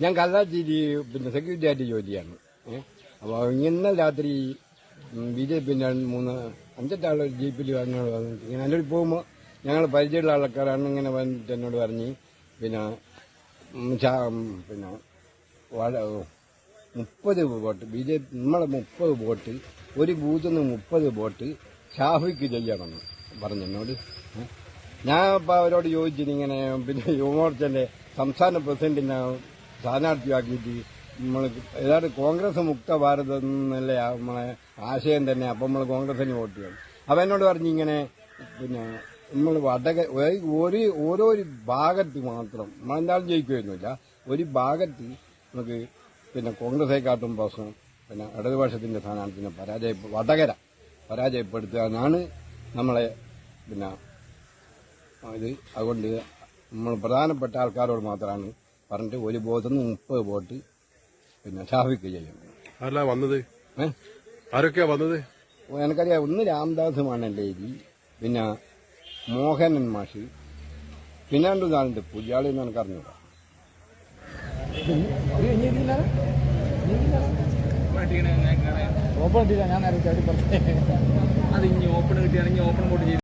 ഞാൻ കല്ലാച്ചിരി പിന്നെ സെക്യൂരിറ്റി ആയിട്ട് ഏഹ് അപ്പോൾ ഇന്നലെ രാത്രി ബി ജെ പിന്നെ മൂന്ന് അഞ്ചെട്ടാൾ ജീപ്പിൽ എന്നോട് വന്നിട്ട് ഇങ്ങനെ എന്റെ പോകുമ്പോൾ ഞങ്ങൾ പരിചയമുള്ള ആൾക്കാരാണ് ഇങ്ങനെ വന്നിട്ട് എന്നോട് പറഞ്ഞ് പിന്നെ പിന്നെ മുപ്പത് വോട്ട് ബി ജെ പി നമ്മളെ മുപ്പത് വോട്ട് ഒരു ബൂത്തിൽ നിന്ന് മുപ്പത് വോട്ട് ഷാഫിക്ക് ചെയ്യണമെന്ന് പറഞ്ഞു എന്നോട്. ഞാൻ അപ്പോൾ അവരോട് ചോദിച്ചിട്ട് ഇങ്ങനെ പിന്നെ യുവമോർച്ചന്റെ സംസ്ഥാന പ്രസിഡന്റിനെ സ്ഥാനാർത്ഥിയാക്കിയിട്ട് നമ്മൾ ഏതാണ്ട് കോൺഗ്രസ് മുക്ത ഭാരതം എന്നല്ലേ നമ്മളെ ആശയം തന്നെ. അപ്പം നമ്മൾ കോൺഗ്രസിന് വോട്ട് ചെയ്യണം. അപ്പം എന്നോട് പറഞ്ഞു പിന്നെ നമ്മൾ വടക ഒരു- ഓരോ ഭാഗത്ത് മാത്രം നമ്മളെന്തായാലും ജയിക്കുമായിരുന്നില്ല ഒരു ഭാഗത്ത് നമുക്ക് പിന്നെ കോൺഗ്രസേക്കാട്ടും പ്രശ്നം പിന്നെ ഇടതുപക്ഷത്തിന്റെ സ്ഥാനാർത്ഥിനെ പരാജയ വടകര പരാജയപ്പെടുത്തുക എന്നാണ് നമ്മളെ പിന്നെ ഇത്. അതുകൊണ്ട് നമ്മൾ പ്രധാനപ്പെട്ട ആൾക്കാരോട് മാത്രമാണ് പറഞ്ഞിട്ട് ഒരു ബോധം മുപ്പത് ബോട്ട് പിന്നെ ഷാഫിക്ക് ചെയ്യും. ആരല്ല വന്നത്? ആരൊക്കെയാ വന്നത്? എനിക്കറിയാം. ഒന്ന് രാംദാസ് മാണല്ലേരി പിന്നെ മോഹനൻ മാഷി പിന്നെ രണ്ടു നാളുണ്ട് പുലിയാളി എന്ന് അറിഞ്ഞൂടാ. ഓപ്പൺ ഇട്ടില്ല ഞാൻ നേരത്തെ ചാടി പുറത്തേ അത് ഇനി ഓപ്പൺ കിട്ടിയാണെങ്കിൽ ഓപ്പൺ ചെയ്ത്